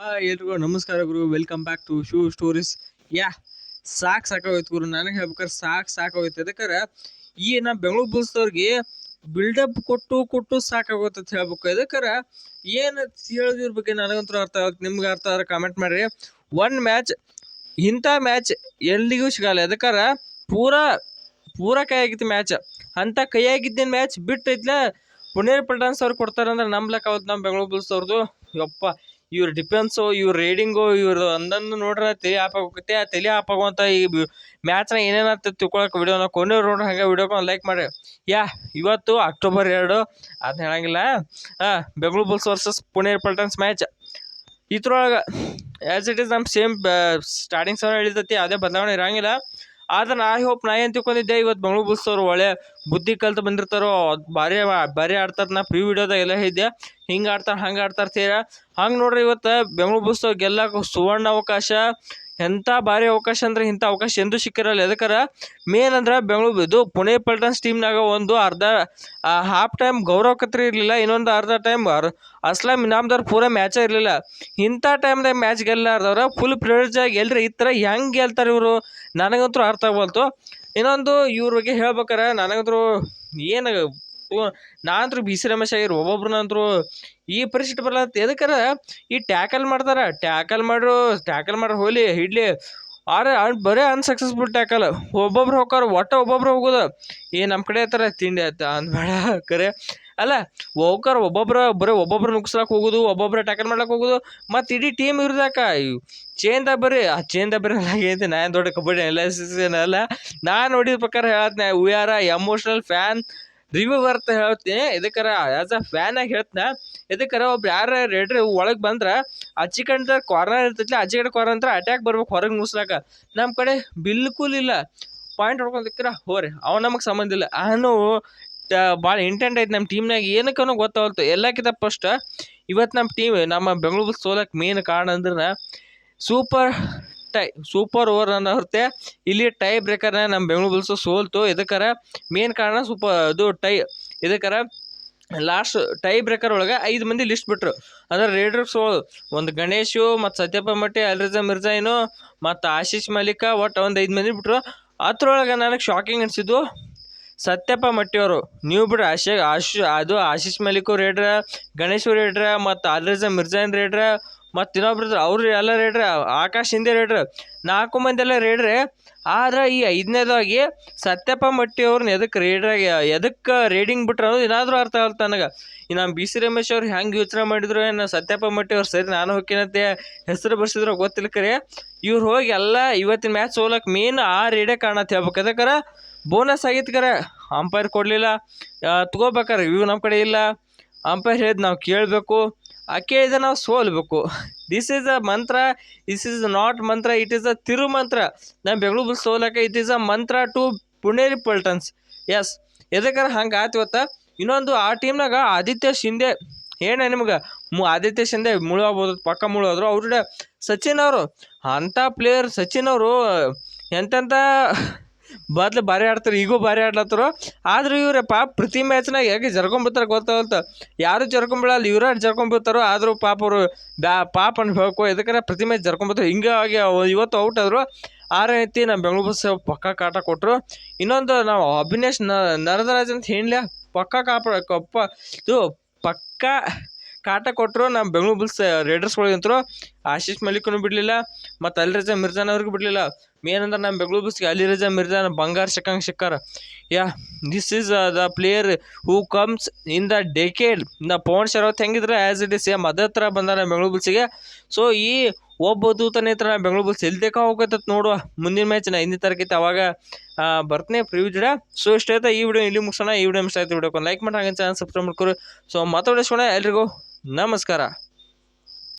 ಎಲ್ರಿಗೂ ನಮಸ್ಕಾರ ಗುರು. Welcome back to shoe stories yeah ಸಾಕ್ ಸಾಕಾಗೋಯ್ತು ಗುರು. ನನಗೆ ಹೇಳ್ಬೇಕಾರೆ ಸಾಕ್ ಸಾಕಾಗೋಯ್ತು. ಅದಕ್ಕಾರೆ ಈ ನಾ ಬೆಂಗಳೂರು ಬುಲ್ಸ್ದವ್ರಿಗೆ ಬಿಲ್ಡಪ್ ಕೊಟ್ಟು ಕೊಟ್ಟು ಸಾಕಾಗೋಯ್ತು ಅಂತ ಹೇಳ್ಬೇಕು. ಯಾಕಂದ್ರೆ ಏನು ಹೇಳೋದ್ರ ಬಗ್ಗೆ ನನಗಂತೂ ಅರ್ಥ ಆಗುತ್ತೆ ನಿಮ್ಗೆ ಅರ್ಥ ಆದ್ರೆ ಕಾಮೆಂಟ್ ಮಾಡ್ರಿ. ಒನ್ ಮ್ಯಾಚ್ ಇಂಥ ಮ್ಯಾಚ್ ಎಲ್ಲಿಗೂ ಸಿಗಲ್ಲ. ಯಾಕಂದ್ರೆ ಪೂರಾ ಪೂರಾ ಕೈ ಆಗಿತ್ತು ಮ್ಯಾಚ್ ಅಂತ ಕೈ ಆಗಿದ್ದ ಮ್ಯಾಚ್ ಬಿಟ್ಟೈತ್ಲ ಪುಣೇರ್ ಪಲ್ಟಾನ್ಸ್ ಅವ್ರು ಕೊಡ್ತಾರಂದ್ರೆ ನಂಬ್ಲಕ್ ಆಗುತ್ತೆ ನಮ್ಮ ಬೆಂಗಳೂರು ಬುಲ್ಸ್ ಅವ್ರದ್ದು ಯಪ್ಪ. ಇವ್ರ ಡಿಫೆನ್ಸು ಇವ್ರ ರೈಡಿಂಗು ಇವ್ರದ್ದು ಅಂದಂದು ನೋಡ್ರೆ ತಲೆ ಆಪಾಗೋಗುತ್ತೆ ಆ ತಲೆ ಆಪಾಗುವಂಥ ಈ ಮ್ಯಾಚ್ನ ಏನೇನಾಗ್ತದೆ ತಿಳ್ಕೊಳಕ್ಕೆ ವಿಡಿಯೋನ ಕೊನೆ ನೋಡ್ರಿ ಹಂಗೆ ವಿಡಿಯೋಕ್ಕೆ ಲೈಕ್ ಮಾಡಿ ಯಾ, ಇವತ್ತು ಅಕ್ಟೋಬರ್ ಎರಡು ಅದನ್ನ ಹೇಳಂಗಿಲ್ಲ. Bengaluru Bulls versus Pune Paltans match ಇದ್ರೊಳಗೆ ಆ್ಯಸ್ ಇಟ್ ಈಸ್ ನಮ್ಮ ಸೇಮ್ ಸ್ಟಾರ್ಟಿಂಗ್ ಸಹ ಹೇಳಿದತಿ ಯಾವುದೇ ಬದಲಾವಣೆ ಇರಂಗಿಲ್ಲ. ಆದ್ರೆ ನಾ ಹೋಪ್ ನಾ ಏನು ತಿಳ್ಕೊಂಡಿದ್ದೆ ಇವತ್ತು ಬೆಂಗಳೂರು ಬುಲ್ಸ್ ಅವ್ರು ಒಳ್ಳೆ ಬುದ್ಧಿ ಕಲ್ತು ಬಂದಿರ್ತಾರೋ ಬಾರಿ ಭಾರಿ ಆಡ್ತಾರೆ ನಾ ಪ್ರೀ ವಿಡಿಯೋದಾಗ ಎಲ್ಲ ಹೇಳಿದ್ದೆ. ಹಿಂಗೆ ಆಡ್ತಾರೆ, ಹಂಗೆ ಆಡ್ತಾರೆ ತೀರ. ಹಂಗೆ ನೋಡ್ರಿ ಇವತ್ತು ಬೆಂಗಳೂರು ಬುಲ್ಸ್ ಗೆಲ್ಲಕ್ಕೆ ಸುವರ್ಣ ಅವಕಾಶ ಎಂಥ ಭಾರಿ ಅವಕಾಶ ಅಂದ್ರೆ ಇಂಥ ಅವಕಾಶ ಎಂದೂ ಸಿಕ್ಕಿರಲ್ಲ. ಎದಕ್ಕಾರ ಮೇನ್ ಅಂದ್ರೆ ಬೆಂಗಳೂರು ಇದು ಪುಣೆ ಪಲ್ಟನ್ಸ್ ಟೀಮ್ನಾಗ ಒಂದು ಅರ್ಧ ಹಾಫ್ ಟೈಮ್ ಗೌರವ್ ಕತ್ರಿ ಇರಲಿಲ್ಲ, ಇನ್ನೊಂದು ಅರ್ಧ ಟೈಮ್ ಅಸ್ಲಾಂ ಇನಾಮ್ದವ್ರು ಪೂರ ಮ್ಯಾಚೇ ಇರಲಿಲ್ಲ. ಇಂಥ ಟೈಮ್ದಾಗ ಮ್ಯಾಚ್ ಗೆಲ್ಲಾರ್ದವ್ರ ಫುಲ್ ಪ್ರಿವಿಲೇಜ್ ಆಗಿ ಎಲ್ರಿ ಈ ಥರ ಹೆಂಗೆ ಗೆಲ್ತಾರೆ ಇವರು? ನನಗಂತೂ ಅರ್ಥ ಆಗ್ಬಲ್ತು ಇನ್ನೊಂದು ಇವ್ರ ಬಗ್ಗೆ ಹೇಳ್ಬೇಕಾರೆ, ನನಗಂತೂ ಏನು ನಾನಂತೂ ಬಿ ಸಿ ರಮೇಶ್ ಆಗಿರು ಒಬ್ಬೊಬ್ರನ್ನಂತರೂ ಈ ಪರಿಸ್ಥಿತಿ ಬರಲ್ಲ ಎದಕ್ಕರ ಈ ಟ್ಯಾಕಲ್ ಮಾಡ್ತಾರೆ? ಟ್ಯಾಕಲ್ ಮಾಡ್ರು ಟ್ಯಾಕಲ್ ಮಾಡ್ರು ಹೋಲಿ ಇಡ್ಲಿ ಆರೆ ಬರೀ ಅನ್ಸಕ್ಸಸ್ಫುಲ್ ಟ್ಯಾಕಲ್ ಒಬ್ಬೊಬ್ರು ಹೋಗಾರ ಒಟ್ಟು ಒಬ್ಬೊಬ್ರು ಹೋಗೋದು. ಏ ನಮ್ಮ ಕಡೆ ಥರ ತಿಂಡಿ ಆಯ್ತ ಅಂದ್ಬೇಡ ಕರೆ. ಅಲ್ಲ ಹೋಗಾರ ಒಬ್ಬೊಬ್ರು, ಬರೀ ಒಬ್ಬೊಬ್ರು ನುಗ್ಸ್ಲಕ್ಕೆ ಹೋಗೋದು, ಒಬ್ಬೊಬ್ರು ಟ್ಯಾಕಲ್ ಮಾಡ್ಲಕ್ಕೆ ಹೋಗೋದು, ಮತ್ತು ಇಡೀ ಟೀಮ್ ಇರ್ದಾಕ. ಚೇನ್ದಾಗ ಬರ್ರಿ ಆ ಚೇನ್ದಾಗ ಬರ್ರಿ ಆಗೈತೆ ನಾನು ದೊಡ್ಡ ಕಬಡ್ಡಿ ಅಲ್ಲ ನಾನು ನೋಡಿದ ಪ್ರಕಾರ ಹೇಳತ್ನ we are emotional fan review ಬರ್ತಾ ಹೇಳ್ತೀನಿ. ಇದಕ್ಕಾರ ಆ್ಯಸ್ ಅ ಫ್ಯಾನ್ ಆಗಿ ಹೇಳ್ತೀನಿ. ಇದಕ್ಕರ ಒಬ್ರು ಯಾರ ರೇಡ್ರಿ ಒಳಗೆ ಬಂದ್ರೆ ಆಚೆ ಕಡೆ ಕಾರ್ನರ್ ಇರ್ತೈತಿ ಆಚೆ ಕಡೆ ಕಾರ್ನರ್ ಅಂತ ಅಟ್ಯಾಕ್ ಬರ್ಬೇಕು, ಹೊರಗೆ ಮುಸ್ಲಾಕ. ನಮ್ಮ ಕಡೆ ಬಿಲ್ಕುಲ್ ಇಲ್ಲ. ಪಾಯಿಂಟ್ ಹೊಡ್ಕೊಂಡಿಕ್ಕಿರ ಹೋರಿ. ಅವ ನಮಗೆ ಸಂಬಂಧ ಇಲ್ಲ. ಅವನು ಭಾಳ ಇಂಟೆಂಟ್ ಐತೆ ನಮ್ಮ ಟೀಮ್ನಾಗ ಏನಕ್ಕೂ ಗೊತ್ತಾಗಲ್ತು ಎಲ್ಲಕ್ಕಿಂತ ಫಸ್ಟ್ ಇವತ್ತು ನಮ್ಮ ಟೀಮ್ ನಮ್ಮ ಬೆಂಗಳೂರು ಸೋಲಕ್ಕೆ ಮೇನ್ ಕಾರಣ ಅಂದ್ರೆ super tie super over run ಹೊರತೆ. ಇಲ್ಲಿ ಟೈ ಬ್ರೇಕರ್ನ ನಮ್ಮ ಬೆಂಗಳೂರು ಬುಲ್ಸ್ ಸೋಲ್ತು. ಇದಕ್ಕರ ಮೇನ್ ಕಾರಣ ಸೂಪರ್ ಅದು ಟೈ, ಇದಕ್ಕರ ಲಾಸ್ಟ್ ಟೈ ಬ್ರೇಕರ್ ಒಳಗೆ ಐದು ಮಂದಿ ಲಿಸ್ಟ್ ಬಿಟ್ರು. ಅಂದ್ರೆ ರೇಡರ್ಸ್ ಒಂದು ಗಣೇಶು, ಮತ್ತು ಸತ್ಯಪ್ಪ ಮಟ್ಟಿ ಅಲ್ರಿಜಾ ಮಿರ್ಜಾಯಿನು ಮತ್ತು ಆಶೀಶ್ ಮಲಿಕ ಒಟ್ಟು ಒಂದು ಐದು ಮಂದಿ ಬಿಟ್ರು. ಅದ್ರೊಳಗೆ ನನಗೆ ಶಾಕಿಂಗ್ ಅನಿಸಿದ್ದು ಸತ್ಯಪ್ಪ ಮಟ್ಟಿಯವರು ನೀವು ಬಿಡ್ರಿ ಆಶಿ ಆಶ್, ಅದು ಆಶೀಶ್ ಮಲಿಕು ರೇಡ್ರ ಗಣೇಶ್ ರೇಡ್ರ ಮತ್ತು ಅಲ್ರಿಜ ಮಿರ್ಜಾನ್ ರೇಡ್ರ ಮತ್ತು ಇನ್ನೊಬ್ರು ಅವರು ಎಲ್ಲ ರೇಡ್ರ, ಆಕಾಶ್ ಹಿಂದೆ ರೇಡ್ರ. ನಾಲ್ಕು ಮಂದಿ ಎಲ್ಲ ರೇಡ್ರೆ. ಆದ್ರೆ ಈ ಐದನೇದಾಗಿ ಸತ್ಯಪ್ಪ ಮಟ್ಟಿ ಅವ್ರನ್ನ ಎದಕ್ಕೆ ರೇಡ್ರಾಗ ಎದಕ್ಕೆ ರೇಡಿಂಗ್ ಬಿಟ್ರೆ ಅನ್ನೋದು ಏನಾದರೂ ಅರ್ಥ ಆಗಲ್ಲ ನನಗೆ ಈ ನಮ್ಮ ಬಿ ಸಿ ರಮೇಶ್ ಅವ್ರು ಹೆಂಗೆ ಯೋಚನೆ ಮಾಡಿದ್ರು ಏನು ಸತ್ಯಪ್ಪ ಮಟ್ಟಿ ಅವ್ರು ಸರಿ ನಾನು ಹೋಗ್ತೀನಂತೆ ಹೆಸರು ಬರ್ಸಿದ್ರು ಗೊತ್ತಿಲ್ಲ ಕರೆ. ಇವ್ರು ಹೋಗಿ ಎಲ್ಲ ಇವತ್ತಿನ ಮ್ಯಾಚ್ ಸೋಲಕ್ಕೆ ಮೇನ್ ಆ ರೇಡೇ ಕಾರಣ ಅಂತ ಹೇಳ್ಬೇಕು. ಅದಕ್ಕಾರ ಬೋನಸ್ ಆಗಿತ್ತು ಕರೆ. ಅಂಪೈರ್ ಕೊಡಲಿಲ್ಲ. ತಗೋಬೇಕಾರೆ ಇವು ನಮ್ಮ ಕಡೆ ಇಲ್ಲ. ಅಂಪೈರ್ ಹೇಳಿದ್ ನಾವು ಕೇಳಬೇಕು. ಆ ಕೇಳಿದ ನಾವು ಸೋಲ್ಬೇಕು. This is a mantra this is not mantra it is a tiru mantra ನಮ್ಮ Bengaluru Bulls ಸೋಲಕ್ಕೆ it is a mantra to Puneri Paltans yes ಎದಕ್ಕಾರ ಹಂಗೆ ಆತು ಇವತ್ತ ಇನ್ನೊಂದು ಆ ಟೀಮ್ನಾಗ ಆದಿತ್ಯ ಶಿಂದೆ ಏನ ನಿಮ್ಗೆ? ಆದಿತ್ಯ ಶಿಂದೆ ಮುಳುವಾಗ್ಬೋದು, ಪಕ್ಕ ಮುಳುವಾದ್ರು. ಅವ್ರ ಸಚಿನ್ ಅವರು. ಅಂಥ ಪ್ಲೇಯರ್ ಸಚಿನ್ ಅವರು ಎಂತೆಂಥ ಬದ್ಲು ಭಾರಿ ಆಡ್ತಾರೆ, ಈಗೂ ಭಾರಿ ಆಡ್ಲತ್ತರು ಆದ್ರೆ ಇವ್ರಪ್ಪ ಪಾಪ ಪ್ರತಿ ಮ್ಯಾಚ್ನಾಗ ಹೇಗೆ ಜರ್ಕೊಂಬಿಡ್ತಾರೆ ಗೊತ್ತಾಗಲ್ತ ಯಾರು ಜರ್ಕೊಂಬಿಡಲ್ಲ, ಇವ್ರ ಜರ್ಕೊಂಬಿಡ್ತಾರೋ, ಆದರೂ ಪಾಪ ಅವರು ಬ್ಯಾ, ಪಾಪ ಅನ್ಬೇಕು ಇದಕ್ಕೆ ಪ್ರತಿ ಮ್ಯಾಚ್ ಜರ್ಕೊಂಬತ್ತಾರೆ ಹಿಂಗೆ ಆಗಿ ಅವ್- ಇವತ್ತು ಔಟ್ ಆದರು ಆರೇ ರೀತಿ ನಮ್ಮ ಬೆಂಗಳೂರು ಬಸ್ ಪಕ್ಕ ಕಾಟ ಕೊಟ್ಟರು ಇನ್ನೊಂದು ನಾವು ಅಭಿನೇಶ್ ನರದರಾಜ್ ಅಂತ ಹೇಳಲೇ ಪಕ್ಕ ಕಾಪ, ಕಪ್ಪ, ಇದು ಪಕ್ಕ ಕಾಟ ಕೊಟ್ಟರು ನಮ್ಮ ಬೆಂಗಳೂರು ಬುಲ್ಸ್ ರೇಡರ್ಸ್ಗಳಿಗಂತರು ಆಶೀಶ್ ಮಲಿಕ್ನು ಬಿಡಲಿಲ್ಲ, ಮತ್ತು ಅಲಿರಜಾ ಮಿರ್ಜಾನ್ ಅವ್ರಿಗೂ ಬಿಡಲಿಲ್ಲ. ಮೇನ್ ಅಂದ್ರೆ ನಮ್ಮ ಬೆಂಗಳೂರು ಬಸ್ಗೆ ಅಲಿರಜಾ ಮಿರ್ಜಾನ್ ಬಂಗಾರ ಸಿಕ್ಕಂಗೆ ಸಿಕ್ಕಾರ. Yeah this is the player who comes in the decade the Pavan Sehrawat ಹೆಂಗಿದ್ರೆ as it is same ಅದೇ ಥರ ಬಂದ ನಮ್ಮ ಬೆಂಗಳೂರು ಬುಲ್ಸಿಗೆ ಸೊ ಈ ಒಬ್ಬ ದೂತನೇ ಥರ ಬೆಂಗಳೂರು ಬುಲ್ಸ್ ಎಲ್ಲಿ ತನಕ ಹೋಗತ್ತತ್ ನೋಡುವ. ಮುಂದಿನ ಮ್ಯಾಚ್ ನಾ ಹಿಂದಿನ ತಾರೀಕಿತ್ತು ಅವಾಗ ಬರ್ತೇನೆ ಪ್ರಿವ್ಯೂ ಜಿಡ. ಸೊ ಇಷ್ಟ ಈ ವಿಡಿಯೋ ಇಲ್ಲಿ ಮುಗಿಸೋಣ. ಈ ವಿಡಿಯೋ ಇಷ್ಟ ಆಯ್ತು ವಿಡಿಯೋಕ್ಕೆ ಲೈಕ್ ಮಾಡಿ ಹಾಗೆ ಚಾನಲ್ ಸಬ್ಸ್ಕ್ರೈಬ್ ಮಾಡ್ಕೊರಿ. ಸೊ ಮಾತಾಡಿಸೋಣ ಎಲ್ರಿಗೂ ನಮಸ್ಕಾರ.